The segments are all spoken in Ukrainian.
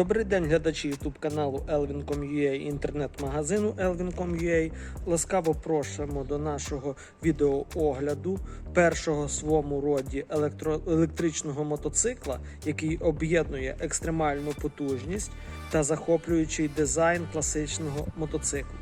Добрий день, глядачі YouTube каналу Elvin.com.ua і інтернет-магазину Elvin.com.ua. Ласкаво просимо до нашого відеоогляду першого своєму роді електро- електричного мотоцикла, який об'єднує екстремальну потужність та захоплюючий дизайн класичного мотоциклу.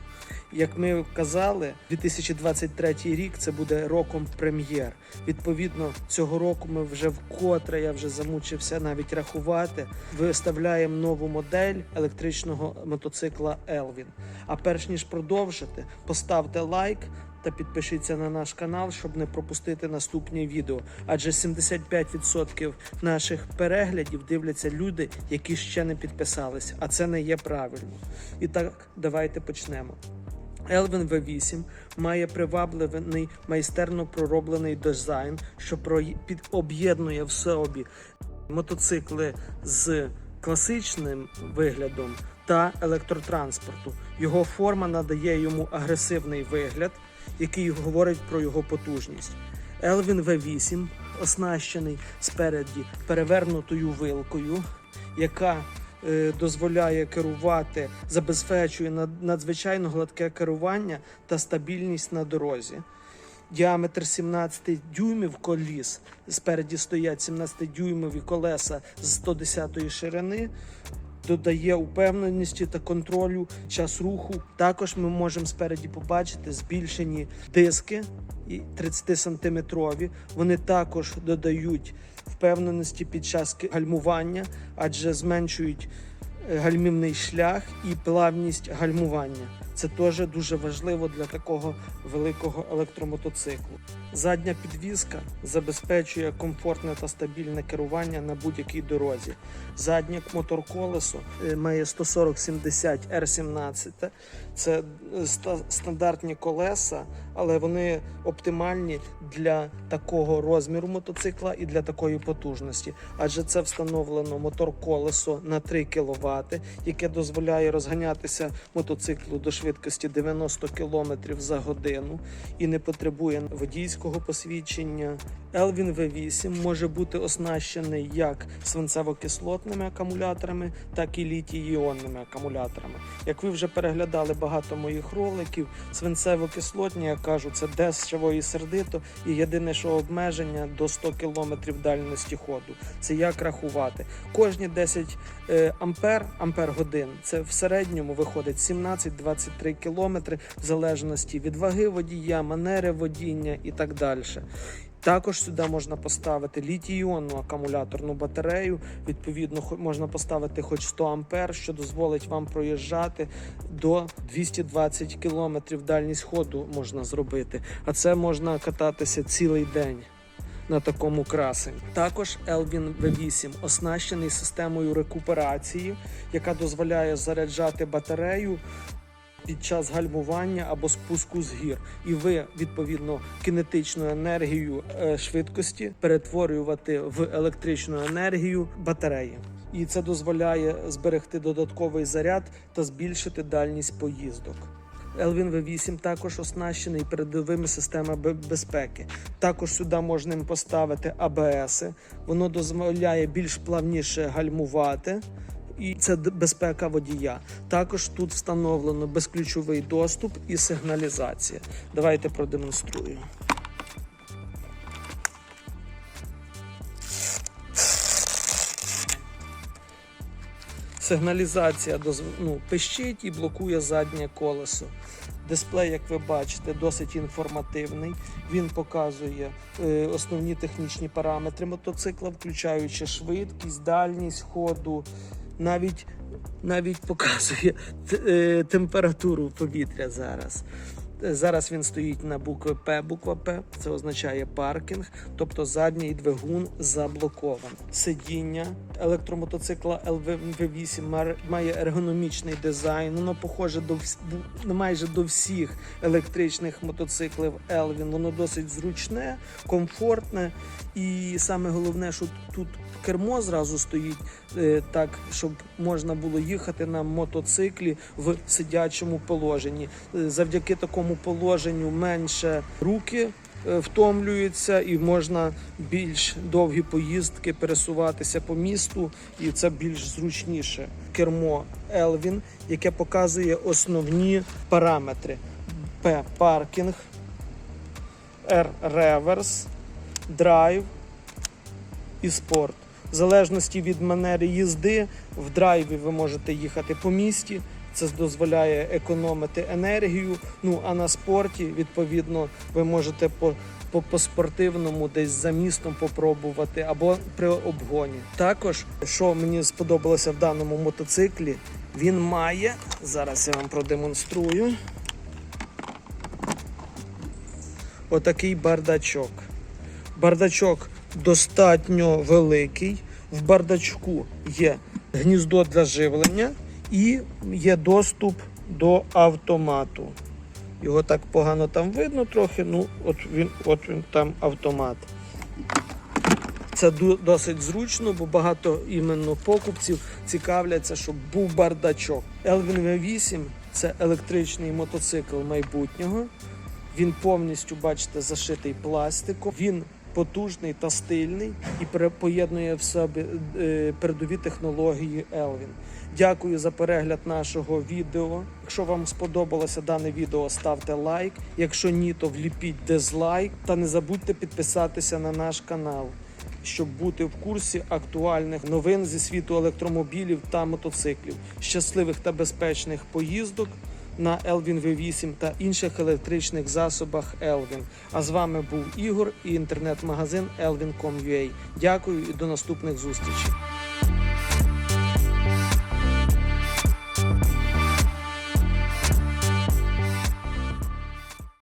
Як ми казали, 2023 рік це буде роком прем'єр. Відповідно, цього року ми вже вкотре я вже замучився навіть рахувати. Виставляємо нову модель електричного мотоцикла Elvin. А перш ніж продовжити, поставте лайк. Та підпишіться на наш канал, щоб не пропустити наступні відео. Адже 75% наших переглядів дивляться люди, які ще не підписались, а це не є правильно. І так, давайте почнемо. Elvin V8 має привабливий майстерно пророблений дизайн, що об'єднує в собі мотоцикли з класичним виглядом та електротранспорту. Його форма надає йому агресивний вигляд, який говорить про його потужність. Elvin V8 оснащений спереді перевернутою вилкою, яка дозволяє керувати, забезпечує над- надзвичайно гладке керування та стабільність на дорозі. Діаметр 17 дюймів коліс. Спереді стоять 17 дюймові колеса з 110 ширини. Додає упевненості та контролю час руху. Також ми можемо спереді побачити збільшені диски і 30 сантиметрові. Вони також додають впевненості під час гальмування, адже зменшують е, гальмівний шлях і плавність гальмування. Це теж дуже важливо для такого великого електромотоциклу. Задня підвізка забезпечує комфортне та стабільне керування на будь-якій дорозі. Заднє мотор-колесо е, має 140-70 R17. Це е, стандартні колеса, але вони оптимальні для такого розміру мотоцикла і для такої потужності. Адже це встановлено мотор-колесо на 3 кВт, яке дозволяє розганятися мотоциклу до швидкості 90 км за годину і не потребує водійського посвідчення. Elvin V8 може бути оснащений як свинцево-кислотними акумуляторами, так і літій-іонними акумуляторами. Як ви вже переглядали багато моїх роликів, свинцево-кислотні, я кажу, це дешево і сердито, і єдине, що обмеження до 100 км дальності ходу. Це як рахувати. Кожні 10 е, ампер, ампер годин, це в середньому виходить 17-23 км в залежності від ваги водія, манери водіння і так далі. Також сюди можна поставити літій-іонну акумуляторну батарею. Відповідно, можна поставити хоч 100 ампер, що дозволить вам проїжджати до 220 км дальність ходу можна зробити. А це можна кататися цілий день. На такому красені. Також Elvin V8 оснащений системою рекуперації, яка дозволяє заряджати батарею під час гальмування або спуску з гір, і ви відповідно кінетичну енергію е, швидкості перетворювати в електричну енергію батареї. І це дозволяє зберегти додатковий заряд та збільшити дальність поїздок. Elvin V8 також оснащений передовими системами безпеки. Також сюди можна поставити АБС. Воно дозволяє більш плавніше гальмувати. І це безпека водія. Також тут встановлено безключовий доступ і сигналізація. Давайте продемонструю. Сигналізація ну, пищить і блокує заднє колесо. Дисплей, як ви бачите, досить інформативний. Він показує е, основні технічні параметри мотоцикла, включаючи швидкість, дальність ходу, навіть, навіть показує е, температуру повітря зараз. Зараз він стоїть на букві П. Буква П це означає паркінг, тобто задній двигун заблокований. Сидіння електромотоцикла LV8 має ергономічний дизайн. Воно похоже до вс- майже до всіх електричних мотоциклів Elvin. Воно досить зручне, комфортне, і саме головне, що тут кермо зразу стоїть е, так, щоб можна було їхати на мотоциклі в сидячому положенні. Е, Завдяки такому положенню менше руки е, втомлюється і можна більш довгі поїздки пересуватися по місту, і це більш зручніше. Кермо Elvin, яке показує основні параметри: П паркінг, R реверс, драйв і спорт. В залежності від манери їзди, в драйві ви можете їхати по місті. Це дозволяє економити енергію. Ну а на спорті, відповідно, ви можете по, по, по спортивному десь за містом попробувати або при обгоні. Також, що мені сподобалося в даному мотоциклі, він має зараз я вам продемонструю. Отакий бардачок. Бардачок достатньо великий. В бардачку є гніздо для живлення і є доступ до автомату. Його так погано там видно трохи. Ну, от він, от він там автомат. Це досить зручно, бо багато іменно покупців цікавляться, щоб був бардачок. Elvin V8 це електричний мотоцикл майбутнього. Він повністю, бачите, зашитий пластиком. Він потужний та стильний і поєднує в собі е, передові технології Elvin. Дякую за перегляд нашого відео. Якщо вам сподобалося дане відео, ставте лайк. Якщо ні, то вліпіть дизлайк. Та не забудьте підписатися на наш канал, щоб бути в курсі актуальних новин зі світу електромобілів та мотоциклів, щасливих та безпечних поїздок на Elvin V8 та інших електричних засобах Elvin. А з вами був Ігор і інтернет-магазин elvin.com.ua. Дякую і до наступних зустрічей.